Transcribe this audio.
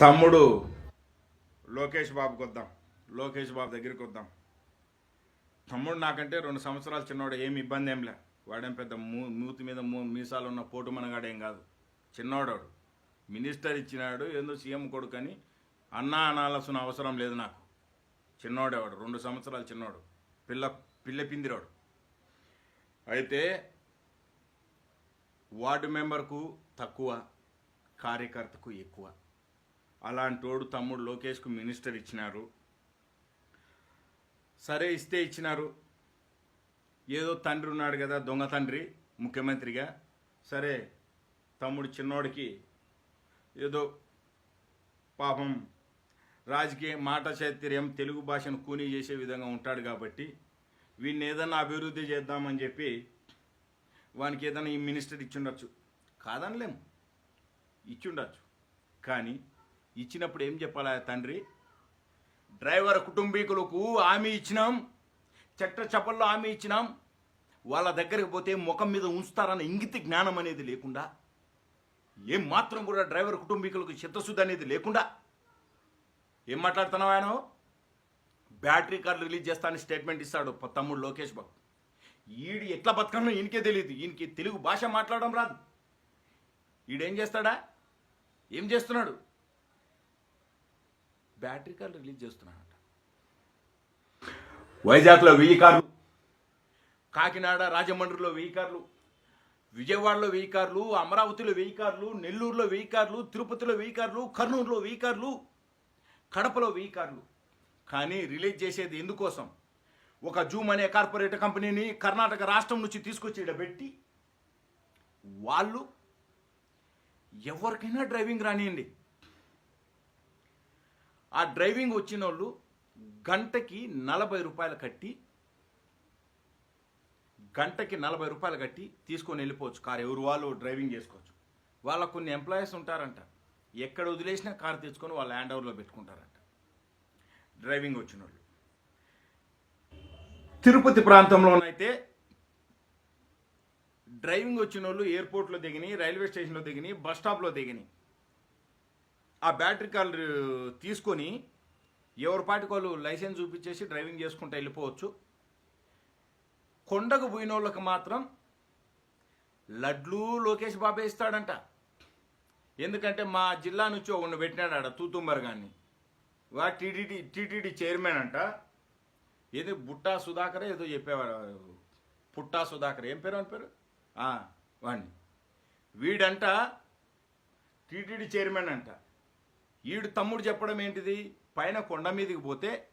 తమ్ముడు లోకేష్ బాబుకి వద్దాం. లోకేష్ బాబు దగ్గరికి వద్దాం. తమ్ముడు నాకంటే రెండు సంవత్సరాలు చిన్నవాడు ఏమి ఇబ్బంది ఏం లే. వాడేం పెద్ద మూ మూతి మీద మూ మీసాలు ఉన్న పోటు మనగాడేం కాదు. చిన్నవాడు మినిస్టర్ ఇచ్చినాడు ఏందో సీఎం కొడుకని అన్నా అనాల్సిన అవసరం లేదు నాకు. చిన్నోడేవాడు రెండు సంవత్సరాలు చిన్నోడు. పిల్ల పిల్ల పిందిరాడు. అయితే వార్డు మెంబర్కు తక్కువ కార్యకర్తకు ఎక్కువ. అలాంటోడు తమ్ముడు లోకేష్కు మినిస్టర్ ఇచ్చినారు. సరే ఇస్తే ఇచ్చినారు. ఏదో తండ్రి ఉన్నాడు కదా దొంగ తండ్రి ముఖ్యమంత్రిగా. సరే తమ్ముడు చిన్నోడికి ఏదో పాపం రాజకీయ మాట చాతుర్యం తెలుగు భాషను కూనీ చేసే విధంగా ఉంటాడు కాబట్టి వీడిని ఏదన్నా అభివృద్ధి చేద్దామని చెప్పి వానికి ఏదైనా ఈ మినిస్టర్ ఇచ్చుండొచ్చు. కాదనలేము ఇచ్చుండొచ్చు. కానీ ఇచ్చినప్పుడు ఏం చెప్పాలా తండ్రి? డ్రైవర్ కుటుంబీకులకు హామీ ఇచ్చినాం చెట్ట చప్పల్లో హామీ ఇచ్చినాం వాళ్ళ దగ్గరికి పోతే ముఖం మీద ఉంచుతారన్న ఇంగిత జ్ఞానం అనేది లేకుండా ఏం మాత్రం కూడా డ్రైవర్ కుటుంబీకులకు చిత్తశుద్ధి అనేది లేకుండా ఏం మాట్లాడుతున్నావు ఆయన? బ్యాటరీ కార్డు రిలీజ్ చేస్తానని స్టేట్మెంట్ ఇస్తాడు తమ్ముడు లోకేష్ బాబు. ఈడు ఎట్లా బతకనో ఈయనకే తెలియదు ఈయనకి తెలుగు భాష మాట్లాడడం రాదు. ఈడేం చేస్తాడా? ఏం చేస్తున్నాడు? బ్యాటరీ కార్లు రిలీజ్ చేస్తున్నాడట. వైజాగ్లో వెయ్యి కార్లు. కాకినాడ రాజమండ్రిలో వెయ్యి కార్లు. విజయవాడలో వెయ్యి కార్లు అమరావతిలో వెయ్యి కార్లు నెల్లూరులో వెయ్యి కార్లు తిరుపతిలో వెయ్యి కార్లు కర్నూలులో వెయ్యి కార్లు కడపలో వెయ్యి కార్లు. కానీ రిలీజ్ చేసేది ఎందుకోసం? ఒక జూమ్ అనే కార్పొరేట్ కంపెనీని కర్ణాటక రాష్ట్రం నుంచి తీసుకొచ్చి పెట్టి వాళ్ళు ఎవరికైనా డ్రైవింగ్ రానియండి. ఆ డ్రైవింగ్ వచ్చిన వాళ్ళు గంటకి నలభై రూపాయలు కట్టి గంటకి నలభై రూపాయలు కట్టి తీసుకొని వెళ్ళిపోవచ్చు. కారు ఎవరు వాళ్ళు డ్రైవింగ్ చేసుకోవచ్చు. వాళ్ళ కొన్ని ఎంప్లాయీస్ ఉంటారంట. ఎక్కడ వదిలేసినా కారు తెచ్చుకొని వాళ్ళ హ్యాండ్ ఓవర్లో పెట్టుకుంటారంట. డ్రైవింగ్ వచ్చిన వాళ్ళు తిరుపతి ప్రాంతంలోనైతే డ్రైవింగ్ వచ్చిన వాళ్ళు ఎయిర్పోర్ట్లో దిగిని రైల్వే స్టేషన్లో దిగిని బస్ స్టాప్లో దిగిని ఆ బ్యాటరీ కార్లు తీసుకొని ఎవరి పాటికి వాళ్ళు లైసెన్స్ చూపించేసి డ్రైవింగ్ చేసుకుంటూ వెళ్ళిపోవచ్చు. కొండకు పోయిన వాళ్ళకి మాత్రం లడ్లు లోకేష్ బాబే ఇస్తాడంట. ఎందుకంటే మా జిల్లా నుంచి ఒకడు పెట్టినాడు ఆడ తూతుంబర్ గాన్ని. వా టీటీడీ టీటీడీ చైర్మన్ అంట. ఏది బుట్టా సుధాకర్ ఏదో చెప్పేవాడు పుట్టా సుధాకర్. ఏం పేరు అని పేరు? వాణ్ణి. వీడంట టీటీడీ చైర్మన్ అంట. ఈడు తమ్ముడు చెప్పడం ఏంటిది? పైన కొండ మీదకి పోతే